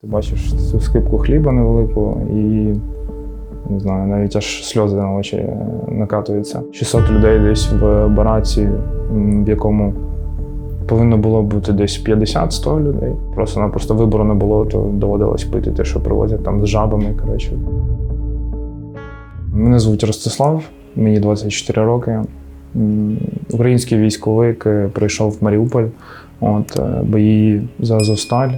Ти бачиш цю скипку хліба невелику і не знаю, навіть аж сльози на очі накатуються. 600 людей десь в бараці, в якому повинно було бути десь 50-100 людей. Просто-напросто вибору не було, то доводилось пити те, що привозять там з жабами. Коротше. Мене звуть Ростислав, мені 24 роки. Український військовик е, прийшов в Маріуполь, от, е, бої за Азовсталь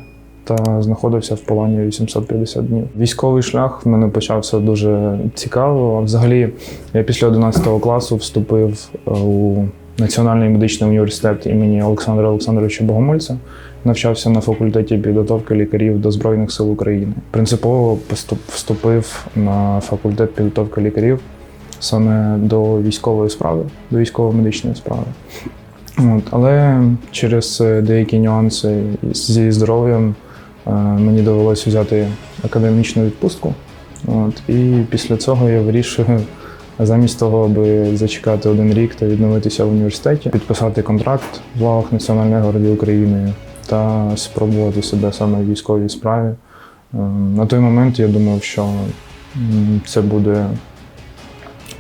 та знаходився в полоні 850 днів. Військовий шлях в мене почався дуже цікаво. Взагалі, я після 11 класу вступив е, у Національний медичний університет імені Олександра Олександровича Богомольця. Навчався на факультеті підготовки лікарів до Збройних сил України. Принципово вступив на факультет підготовки лікарів саме до військової справи, до військово-медичної справи. От, але через е, деякі нюанси зі здоров'ям мені довелося взяти академічну відпустку. От, і після цього я вирішив, замість того, аби зачекати один рік та відновитися в університеті, підписати контракт в лавах Національної гвардії України та спробувати себе саме в військовій справі. Е, На той момент я думав, що це буде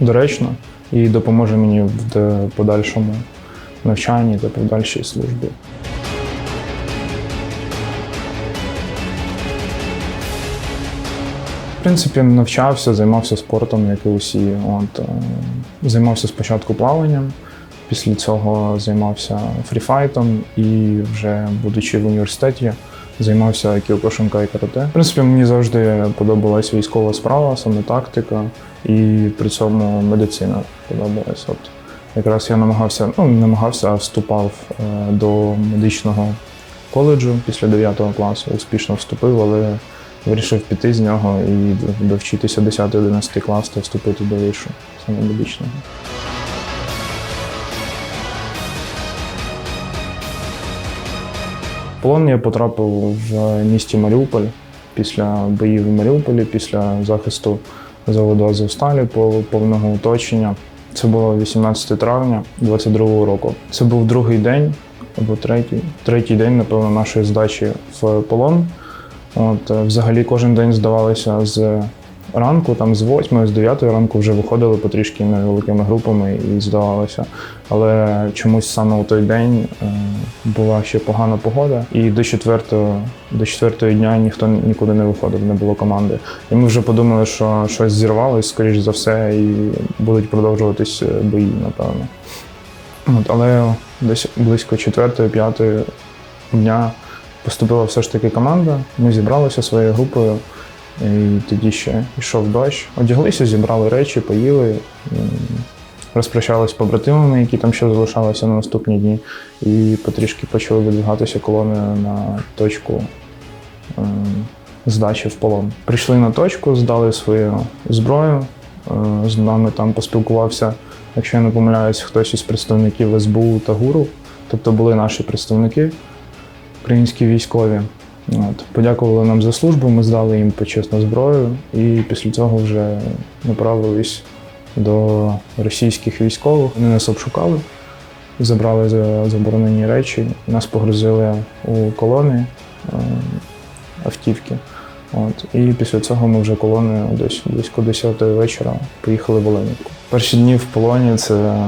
доречно і допоможе мені в подальшому навчанні та подальшій службі. В принципі, навчався, займався спортом, як і усі. От, е, займався спочатку плаванням, після цього займався фріфайтом і вже будучи в університеті, займався кіокошинка і карате. В принципі, мені завжди подобалась військова справа, саме тактика, і при цьому медицина подобалась. От якраз я намагався, ну не намагався, а вступав е, до медичного коледжу після 9 класу. Успішно вступив, але вирішив піти з нього і довчитися 10-11 клас та вступити до вишу, саме полон я потрапив в місті Маріуполь після боїв в Маріуполі, після захисту заводу Азовсталі по повного оточення. Це було 18 травня 22 року. Це був другий день або третій, третій день, напевно, нашої здачі в полон. От, е, взагалі кожен день здавалося з ранку, там з 8, з 9 ранку вже виходили потрішки невеликими групами і здавалося. Але чомусь саме у той день е, була ще погана погода, і до 4, до 4 дня ніхто нікуди не виходив, не було команди. І ми вже подумали, що щось зірвалось, скоріш за все, і будуть продовжуватись е, бої, напевно. От, але десь близько 4-5 дня поступила все ж таки команда. Ми зібралися своєю групою, і тоді ще йшов дощ. Одяглися, зібрали речі, поїли, розпрощалися з побратимами, які там ще залишалися на наступні дні, і потрішки почали видвигатися колони на точку здачі в полон. Прийшли на точку, здали свою зброю. Е, З нами там поспілкувався, якщо я не помиляюсь, хтось із представників СБУ та ГУРу. Тобто були наші представники, українські військові. От. Подякували нам за службу, ми здали їм почесну зброю і після цього вже направились до російських військових. Вони нас обшукали, забрали заборонені речі, нас погрузили у колони е, автівки. От. І після цього ми вже колоною десь близько 10 вечора поїхали в Оленівку. Перші дні в полоні це,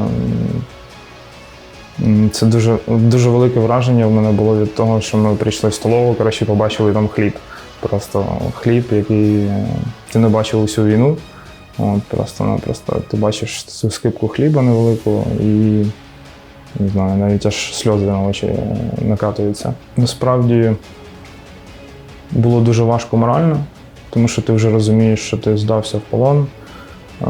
це дуже, дуже велике враження в мене було від того, що ми прийшли в столову, коротше, побачили там хліб. Просто хліб, який ти не бачив усю війну. От, просто-напросто ти бачиш цю скипку хліба невелику і не знаю, навіть аж сльози на очі накатуються. Насправді було дуже важко морально, тому що ти вже розумієш, що ти здався в полон, е,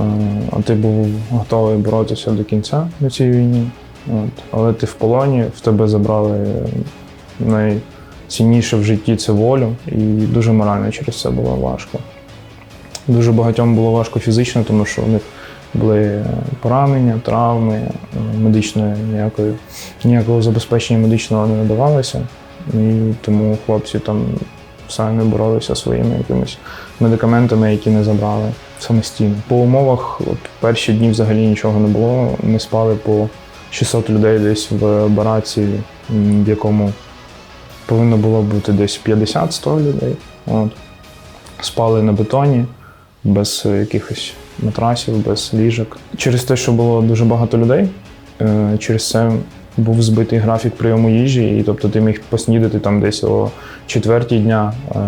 а ти був готовий боротися до кінця на цій війні. От. Але ти в полоні, в тебе забрали найцінніше в житті це волю, і дуже морально через це було важко. Дуже багатьом було важко фізично, тому що у них були поранення, травми, е, медичної ніякої, ніякого забезпечення медичного не надавалося. І тому хлопці там самі боролися своїми якимись медикаментами, які не забрали самостійно. По умовах, от перші дні взагалі нічого не було. Ми спали по 600 людей десь в бараці, в якому повинно було бути десь 50-100 людей. От. Спали на бетоні, без якихось матрасів, без ліжок. Через те, що було дуже багато людей, е, через це був збитий графік прийому їжі, і тобто ти міг поснідати там десь о четвертій дня, е,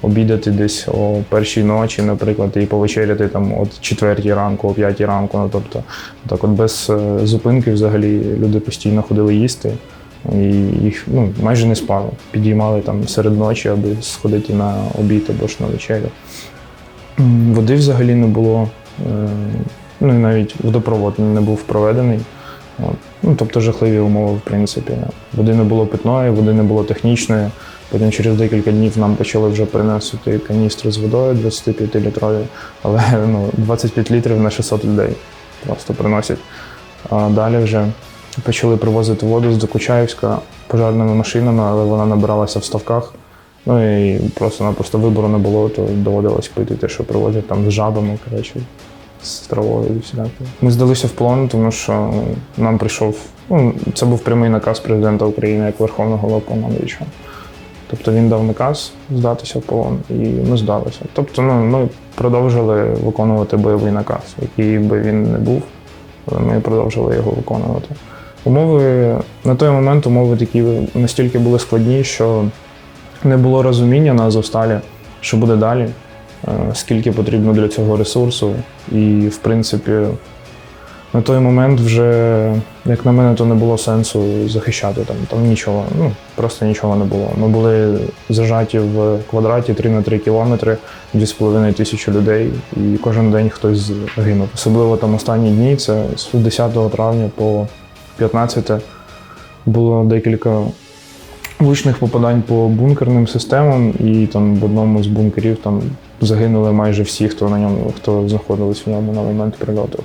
пообідати десь о першій ночі, наприклад, і повечеряти там от четвертій ранку, о п'ятій ранку. Ну, тобто, так от без е, зупинки взагалі люди постійно ходили їсти. І їх ну, майже не спали. Підіймали там серед ночі, аби сходити на обід або ж на вечерю. Води взагалі не було. е, Ну і навіть водопровод не був проведений. Ну, тобто жахливі умови, в принципі. Води не було питної, води не було технічної. Потім через декілька днів нам почали вже приносити каністри з водою 25-літрові, але ну, 25 літрів на 600 людей просто приносять. А далі вже почали привозити воду з Докучаївська пожарними машинами, але вона набиралася в ставках. Ну і просто-напросто вибору не було, то доводилось пити те, що привозять там з жабами, коротше, з травою і всілякою. Ми здалися в полон, тому що ну, нам прийшов. Ну, це був прямий наказ президента України як Верховного Головнокомандуючого. Тобто він дав наказ здатися в полон, і ми здалися. Тобто, ну, ми продовжили виконувати бойовий наказ, який би він не був, але ми продовжили його виконувати. Умови на той момент умови такі настільки були складні, що не було розуміння на Азовсталі, що буде далі, скільки потрібно для цього ресурсу. І, в принципі, на той момент вже, як на мене, то не було сенсу захищати там. Там нічого, ну просто нічого не було. Ми були зажаті в квадраті 3 на 3 кілометри, 2,5 тисячі людей, і кожен день хтось гинув. Особливо там останні дні, це з 10 травня по 15 було декілька влучних попадань по бункерним системам, і там в одному з бункерів там загинули майже всі, хто на ньому, хто знаходились в ньому на момент прильоту.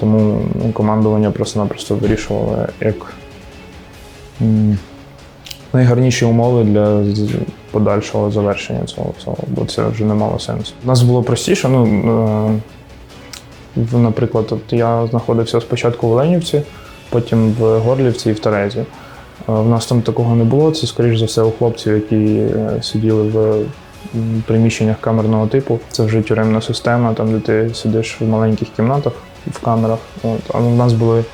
Тому ну, командування просто-напросто вирішувало, як найгарніші умови для подальшого завершення цього всього, бо це вже не мало сенсу. У нас було простіше. Ну, е, наприклад, от я знаходився спочатку в Оленівці, потім в Горлівці і в Терезі. Е, В нас там такого не було. Це, скоріш за все, у хлопців, які е, сиділи в приміщеннях камерного типу. Це вже тюремна система, там, де ти сидиш в маленьких кімнатах в камерах. От. А в нас були,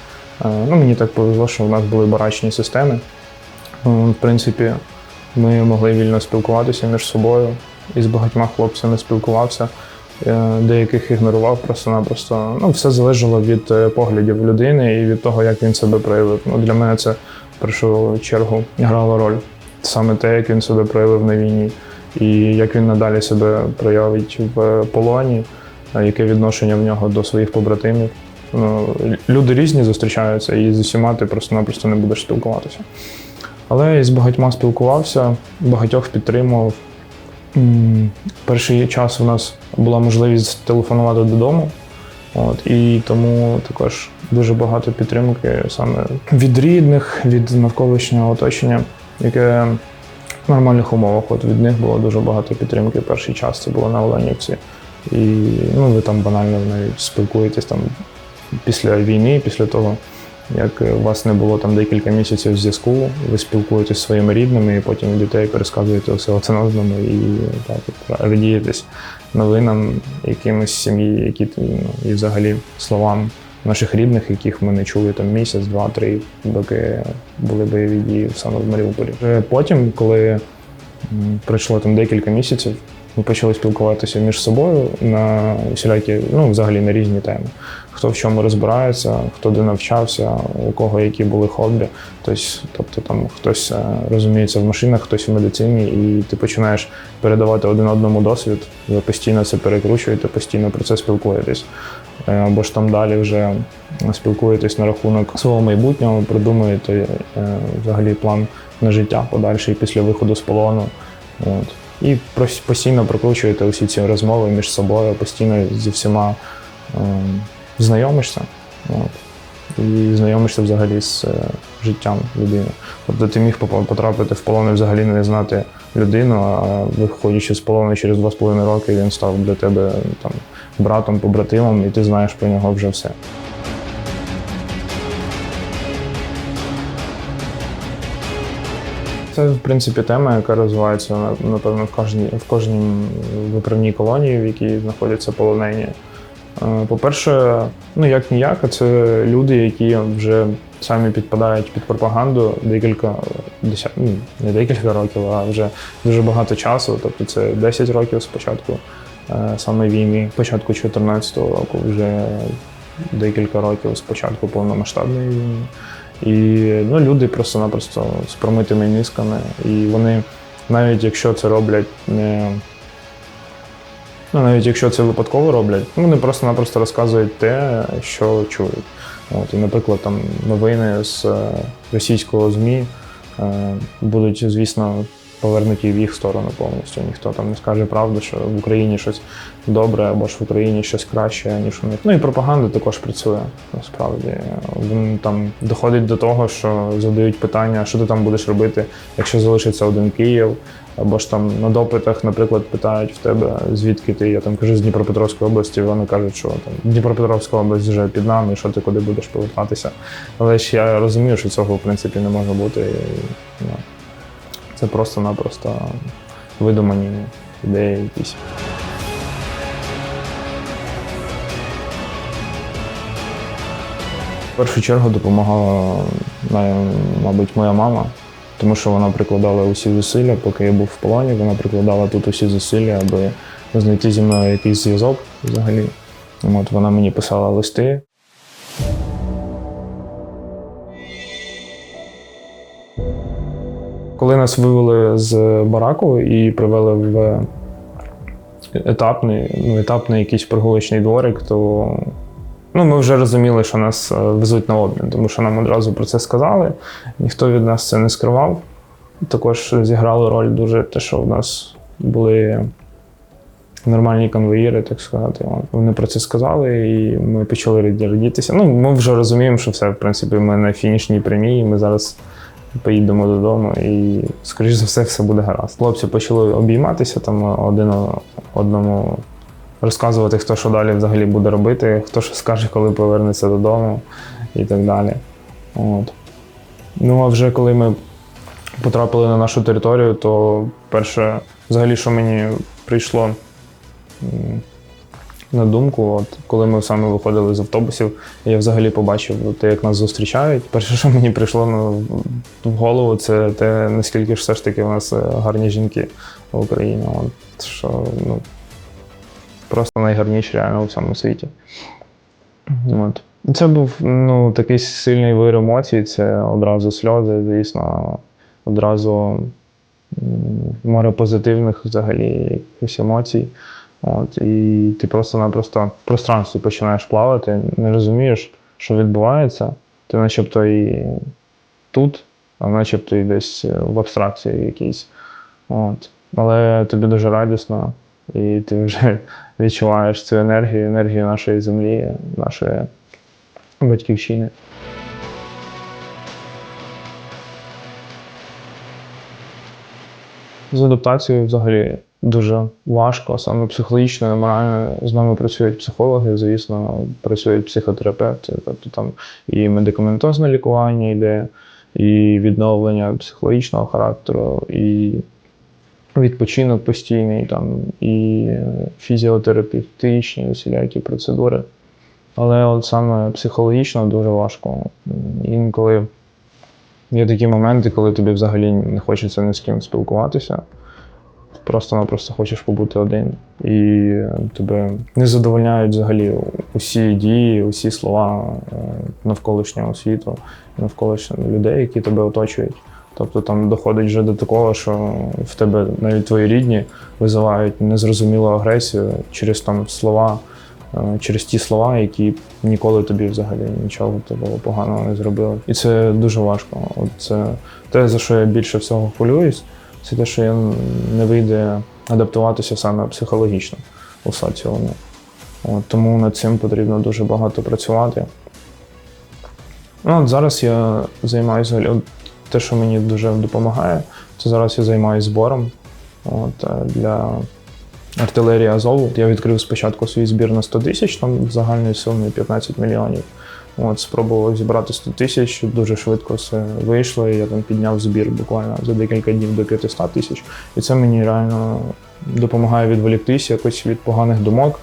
е, ну мені так повезло, що в нас були барачні системи. В принципі, ми могли вільно спілкуватися між собою. І з багатьма хлопцями спілкувався. Е, Деяких ігнорував просто-напросто. Ну, все залежало від е, поглядів людини і від того, як він себе проявив. Ну, для мене це в першу чергу грало роль. Саме те, як він себе проявив на війні, і як він надалі себе проявить в полоні, яке відношення в нього до своїх побратимів. Ну, люди різні зустрічаються, і з усіма ти просто-напросто не будеш спілкуватися. Але з багатьма спілкувався, багатьох підтримував. Перший час у нас була можливість телефонувати додому, от, і тому також дуже багато підтримки саме від рідних, від навколишнього оточення, яке нормальних умовах. От від них було дуже багато підтримки. Перший час це було на Оленівці. І ну, ви там банально навіть спілкуєтесь там після війни, після того, як у вас не було там декілька місяців зв'язку, ви спілкуєтесь зі своїми рідними, і потім йдете і пересказуєте все одному і так от радієтесь новинам якимось сім'ї, які ну, і взагалі словам наших рідних, яких ми не чули там місяць, два, три, доки були бойові дії саме в Маріуполі. Потім, коли пройшло там декілька місяців, ми почали спілкуватися між собою на всілякі, ну, взагалі на різні теми. Хто в чому розбирається, хто де навчався, у кого які були хобі. Тобто там хтось е, розуміється в машинах, хтось в медицині, і ти починаєш передавати один одному досвід. Ви постійно це перекручуєте, постійно про це спілкуєтесь. Е, Або ж там далі вже спілкуєтесь на рахунок свого майбутнього, придумуєте е, взагалі план на життя подальший після виходу з полону. От. І постійно прокручуєте усі ці розмови між собою, постійно зі всіма ем, знайомишся. От. І знайомишся взагалі з е, життям людини. Тобто ти міг потрапити в полон і взагалі не знати людину, а виходячи з полону через 2,5 роки, він став для тебе там братом, побратимом, і ти знаєш про нього вже все. Це, в принципі, тема, яка розвивається напевно в кожній в кожній виправній колонії, в якій знаходяться полонені. Е, По-перше, ну як ніяк, а це люди, які вже самі підпадають під пропаганду декілька десят, ну, не декілька років, а вже дуже багато часу. Тобто це 10 років спочатку саме війни, початку 2014 року, вже декілька років з початку повномасштабної війни. І ну, люди просто-напросто з промитими мізками. І вони, навіть якщо це роблять не. Ну, навіть якщо це випадково роблять, вони просто-напросто розказують те, що чують. От, і, наприклад, там новини з е, російського ЗМІ е, будуть, звісно, повернуті в їх сторону повністю. Ніхто там не скаже правду, що в Україні щось добре або ж в Україні щось краще, ніж у них. Ну і пропаганда також працює насправді. Він там доходить до того, що задають питання, що ти там будеш робити, якщо залишиться один Київ. Або ж там на допитах, наприклад, питають в тебе, звідки ти. Я там кажу з Дніпропетровської області, вони кажуть, що там Дніпропетровська область вже під нами, що ти куди будеш повертатися. Але ж я розумію, що цього в принципі не може бути. І, ну, це просто-напросто видумані ідеї якісь. В першу чергу допомагала, мабуть, моя мама, тому що вона прикладала усі зусилля, поки я був в полоні, вона прикладала тут усі зусилля, аби знайти зі мною якийсь зв'язок взагалі. От вона мені писала листи. Коли нас вивели з бараку і привели в етапний, ну, етапний якийсь прогулочний дворик, то ну, ми вже розуміли, що нас е, везуть на обмін, тому що нам одразу про це сказали. Ніхто від нас це не скривав. Також зіграло роль дуже те, що в нас були нормальні конвоїри, так сказати. Вони про це сказали, і ми почали радітися. Ну, ми вже розуміємо, що все, в принципі, ми на фінішній прямій, і ми зараз поїдемо додому, і, скоріш за все, все буде гаразд. Хлопці почали обійматися там один одному розказувати, хто що далі взагалі буде робити, хто що скаже, коли повернеться додому і так далі. От. Ну, а вже коли ми потрапили на нашу територію, то перше, взагалі, що мені прийшло на думку, от коли ми саме виходили з автобусів, я взагалі побачив те, як нас зустрічають. Перше, що мені прийшло на- в голову, це те, наскільки ж все ж таки у нас е, гарні жінки в Україні. От, що, ну, просто найгарніші реально у всьому світі. От. Це був ну, такий сильний вир емоцій, це одразу сльози, звісно, одразу море позитивних взагалі якихось емоцій. От, і ти просто-напросто в пространстві починаєш плавати, не розумієш, що відбувається. Ти начебто і тут, а начебто і десь в абстракції якійсь. От. Але тобі дуже радісно, і ти вже відчуваєш цю енергію, енергію нашої землі, нашої батьківщини. З адаптацією взагалі дуже важко, саме психологічно морально. З нами працюють психологи, звісно, працюють психотерапевти, тобто там і медикаментозне лікування йде, і відновлення психологічного характеру, і відпочинок постійний, там, і фізіотерапевтичні усілякі процедури. Але от саме психологічно дуже важко. Інколи є такі моменти, коли тобі взагалі не хочеться ні з ким спілкуватися. Просто-напросто хочеш побути один. І тебе не задовольняють взагалі усі дії, усі слова е, навколишнього світу, навколишніх людей, які тебе оточують. Тобто там доходить вже до такого, що в тебе навіть твої рідні визивають незрозумілу агресію через там слова, е, через ті слова, які ніколи тобі взагалі нічого такого поганого не зробили. І це дуже важко. От це те, за що я більше всього хвилююсь, це те, що я не вийде адаптуватися саме психологічно у соціумі. От, тому над цим потрібно дуже багато працювати. Ну, от зараз я займаюся. От те, що мені дуже допомагає, це зараз я займаюся збором от, е, для артилерії Азову. Я відкрив спочатку свій збір на 100 тисяч, там загальною сумою 15 мільйонів. От, спробував зібрати 100 тисяч, дуже швидко все вийшло. І я там підняв збір буквально за декілька днів до 500 тисяч. І це мені реально допомагає відволіктись якось від поганих думок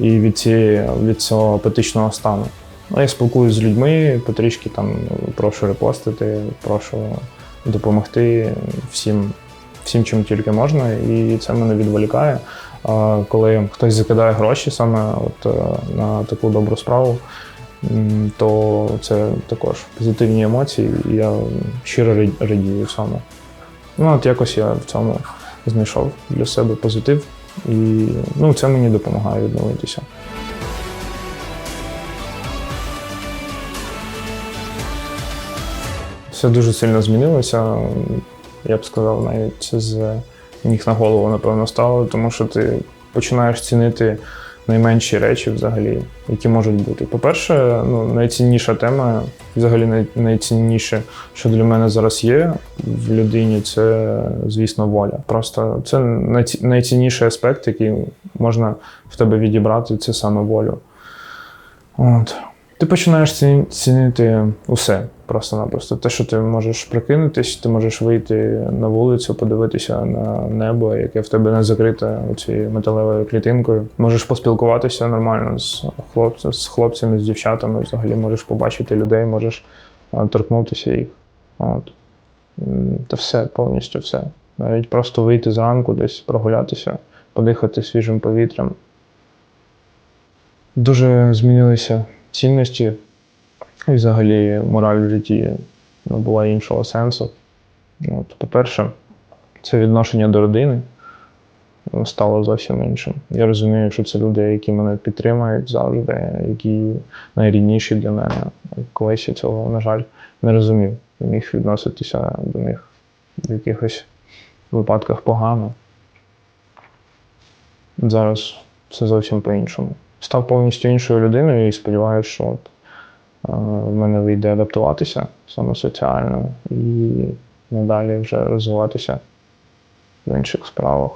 і від, цієї, від цього апатичного стану. Ну, я спілкуюся з людьми, потрішки там прошу репостити, прошу допомогти всім, всім, чим тільки можна, і це мене відволікає. Коли хтось закидає гроші саме от, е, на таку добру справу, то це також позитивні емоції, і я щиро радію цьому. Ну, от якось я в цьому знайшов для себе позитив, і ну, це мені допомагає відновитися. Все дуже сильно змінилося. Я б сказав, навіть з ніг на голову, напевно, стало, тому що ти починаєш цінити найменші речі взагалі, які можуть бути. По-перше, ну, найцінніша тема, взагалі най- найцінніше, що для мене зараз є в людині, це, звісно, воля. Просто це найцінніший аспект, який можна в тебе відібрати, це саме волю. От. Ти починаєш цінити усе просто-напросто. Те, що ти можеш прикинутись, ти можеш вийти на вулицю, подивитися на небо, яке в тебе не закрите цією металевою клітинкою. Можеш поспілкуватися нормально з, хлоп... з хлопцями, з дівчатами. Взагалі можеш побачити людей, можеш торкнутися їх. От. Та все, повністю все. Навіть просто вийти зранку, десь прогулятися, подихати свіжим повітрям. Дуже змінилися цінності і взагалі мораль в житті набула іншого сенсу. От, по-перше, це відношення до родини стало зовсім іншим. Я розумію, що це люди, які мене підтримують завжди, які найрідніші для мене. Колись я цього, на жаль, не розумів. Не міг відноситися до них в якихось випадках погано. Зараз все зовсім по-іншому. Став повністю іншою людиною і сподіваюся, що от, в мене вийде адаптуватися саме соціально і надалі вже розвиватися в інших справах.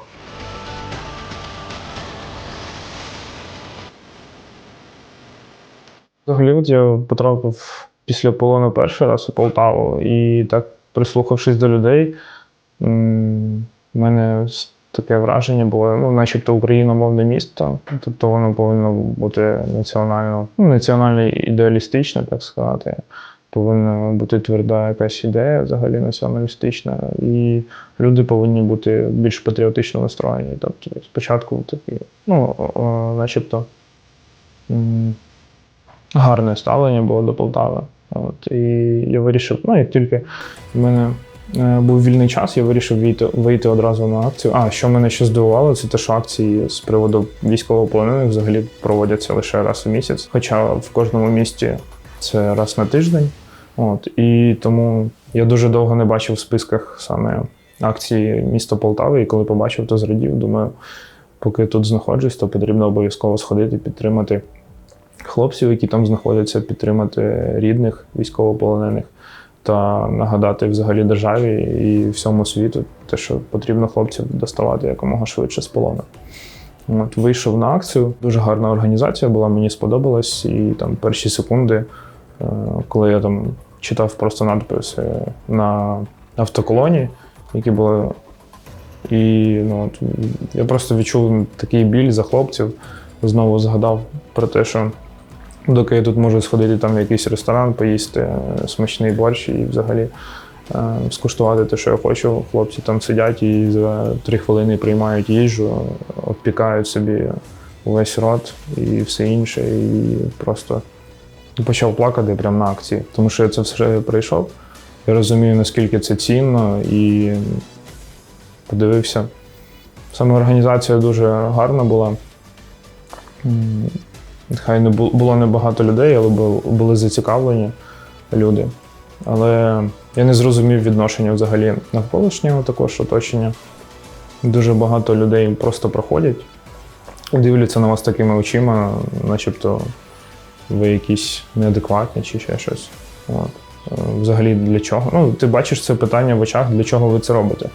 От я потрапив після полону перший раз у Полтаву, і так, прислухавшись до людей, в мене таке враження було, ну, начебто україномовне місто, тобто воно повинно бути національно, ну, національно ідеалістичне, так сказати. Повинна бути тверда якась ідея взагалі націоналістична, і люди повинні бути більш патріотично настроєні. Тобто спочатку такі, ну, начебто. гарне ставлення було до Полтави. От, і я вирішив, ну як тільки в мене був вільний час, я вирішив вийти, вийти одразу на акцію. А що мене ще здивувало, це те, що акції з приводу військовополонених взагалі проводяться лише раз у місяць. Хоча в кожному місті це раз на тиждень. От, і тому я дуже довго не бачив в списках саме акції міста Полтави, і коли побачив, то зрадів. Думаю, поки тут знаходжусь, то потрібно обов'язково сходити, підтримати хлопців, які там знаходяться, підтримати рідних військовополонених та нагадати взагалі державі і всьому світу, те, що потрібно хлопців доставати якомога швидше з полону. От, вийшов на акцію. Дуже гарна організація була, мені сподобалась. І там перші секунди, е, коли я там читав просто надписи на автоколоні, які були. І ну, от, я просто відчув такий біль за хлопців. Знову згадав про те, що доки я тут можу сходити там в якийсь ресторан, поїсти е, смачний борщ і взагалі е, скуштувати те, що я хочу. Хлопці там сидять і за три хвилини приймають їжу, обпікають собі увесь рот і все інше. І просто почав плакати прямо на акції, тому що я це все пройшов. Я розумію, наскільки це цінно, і подивився. Саме організація дуже гарна була. Хай не бу- було небагато людей, але були зацікавлені люди. Але я не зрозумів відношення взагалі навколишнього також оточення. Дуже багато людей просто проходять, дивляться на вас такими очима, начебто ви якісь неадекватні чи ще щось. От. Е, Взагалі для чого? Ну, ти бачиш це питання в очах, для чого ви це робите?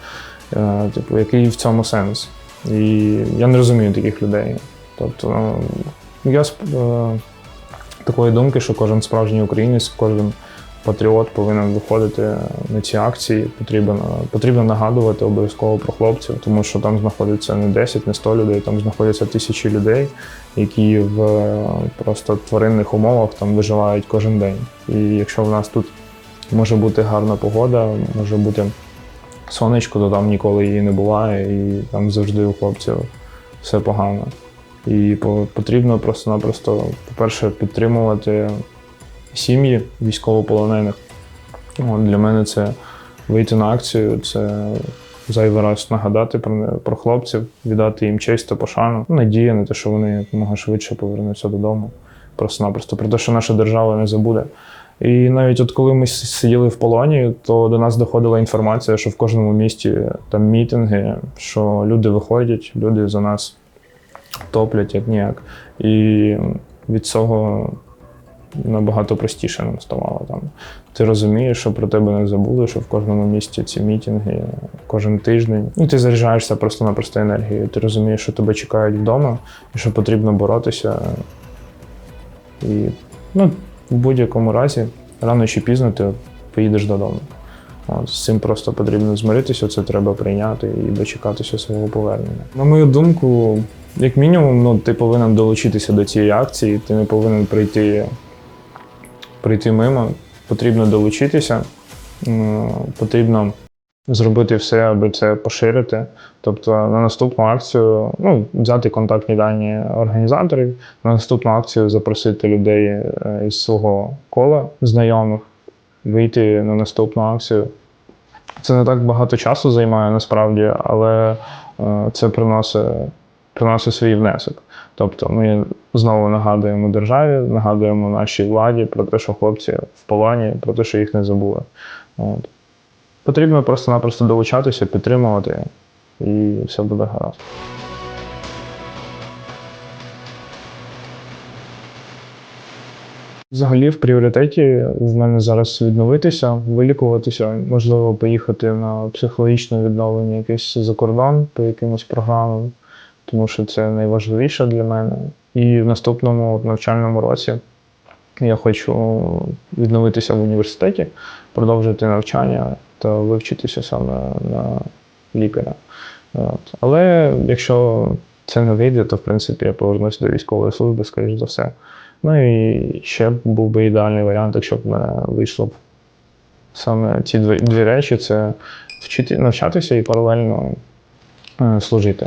Е, Типу, який в цьому сенс? І я не розумію таких людей. Тобто, ну, я сп- е, такої думки, що кожен справжній українець, кожен патріот повинен виходити на ці акції. Потрібно, потрібно нагадувати обов'язково про хлопців, тому що там знаходиться не 10, не 100 людей, там знаходяться тисячі людей, які в е, просто тваринних умовах там виживають кожен день. І якщо в нас тут може бути гарна погода, може бути сонечко, то там ніколи її не буває, і там завжди у хлопців все погано. І потрібно просто-напросто, по-перше, підтримувати сім'ї військовополонених. От, для мене це вийти на акцію, це зайвий раз нагадати про, про хлопців, віддати їм честь та пошану. Надія на те, що вони якомога швидше повернуться додому. Просто-напросто про те, що наша держава не забуде. І навіть от коли ми сиділи в полоні, то до нас доходила інформація, що в кожному місті там мітинги, що люди виходять, люди за нас топлять як ніяк. І від цього набагато простіше нам ставало там. Ти розумієш, що про тебе не забули, що в кожному місті ці мітинги кожен тиждень. І ти заряджаєшся просто-напросто енергією. Ти розумієш, що тебе чекають вдома, і що потрібно боротися. І ну, в будь-якому разі, рано чи пізно ти поїдеш додому. От, з цим просто потрібно змиритися, це треба прийняти і дочекатися свого повернення. На мою думку, як мінімум, ну, ти повинен долучитися до цієї акції, ти не повинен прийти, прийти мимо. Потрібно долучитися, потрібно зробити все, аби це поширити. Тобто на наступну акцію ну, взяти контактні дані організаторів, на наступну акцію запросити людей е, із свого кола знайомих, вийти на наступну акцію. Це не так багато часу займає насправді, але е, це приносить, приносить свій внесок. Тобто ми знову нагадуємо державі, нагадуємо нашій владі про те, що хлопці в полоні, про те, що їх не забули. От. Потрібно просто-напросто долучатися, підтримувати, і все буде гаразд. Взагалі, в пріоритеті в мене зараз відновитися, вилікуватися, можливо, поїхати на психологічне відновлення якесь за кордон по якимось програмам, тому що це найважливіше для мене. І в наступному навчальному році я хочу відновитися в університеті, продовжити навчання та вивчитися саме на лікаря. От. Але якщо це не вийде, то в принципі я повернуся до військової служби, скоріш за все. Ну і ще був би ідеальний варіант, якщо б в мене вийшло б саме ці дві, речі: це вчити, навчатися і паралельно е, служити.